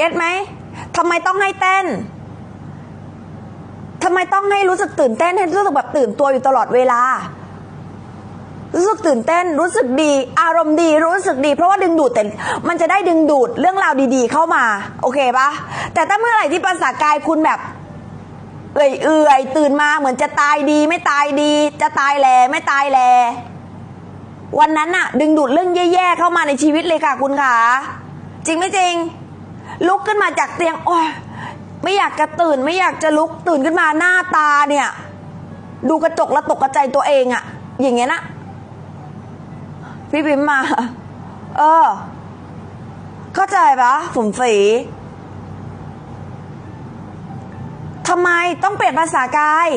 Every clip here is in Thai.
เก็ตไหมทำไมต้องให้เต้นทำไมต้องให้รู้สึกตื่นเต้นให้รู้สึกแบบตื่นตัวอยู่ตลอดเวลา รู้สึกตื่นเต้นรู้สึกดี อารมณ์ดีรู้สึกดี เพราะว่าดึงดูดแต่มันจะได้ดึงดูดเรื่องราวดีๆ เข้ามา โอเคปะแต่ถ้าเมื่อไหร่ที่ภาษากายคุณแบบเอื่อยเอื่อยๆตื่นมาเหมือนจะตายดี ไม่ตายดี จะตายแลไม่ตายแล วันนั้นน่ะ ดึงดูดเรื่องแย่ๆเข้ามาในชีวิตเลยค่ะคุณขาจริงไม่จริง ลุกขึ้นมาจากเตียง โอ้ยไม่อยากจะตื่นไม่อยากจะลุกตื่นขึ้นมาหน้าตาเนี่ย ดูกระจกแล้วตกกระใจตัวเองอะอย่างเงี้ยนะพี่พิมมา เออ เข้าใจปะฝุ่มฝีทำไมต้องเปลี่ยนภาษากาย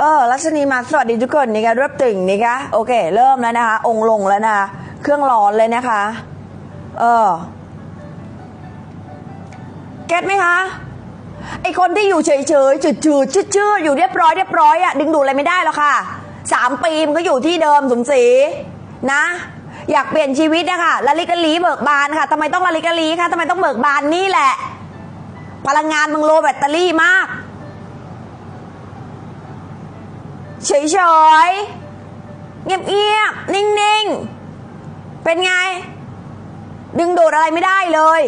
เออรัชนีมาสวัสดีทุกคนนะคะรวบตึงนะคะโอเค เริ่มแล้วนะคะ องลงแล้วนะคะเครื่องร้อนเลยนะคะ เออ เก็ตไหมคะไอคนที่อยู่เฉยเฉยๆจืดจืดชืดชืดๆอยู่เรียบร้อยเรียบร้อยอะดึงดูดอะไรไม่ได้หรอกค่ะสามปีมันก็อยู่ที่เดิมสมศรีนะ อยากเปลี่ยนชีวิตนะคะละลิกะลีเบิกบานค่ะทำไมต้องละลิกะลีคะทำไมต้องเบิกบานนี่แหละ พลังงานมึงโลแบตเตอรี่มาก เฉยเฉยๆเงียบเงียบๆนิ่งๆ เป็นไง ดึงดูดอะไรไม่ได้เลย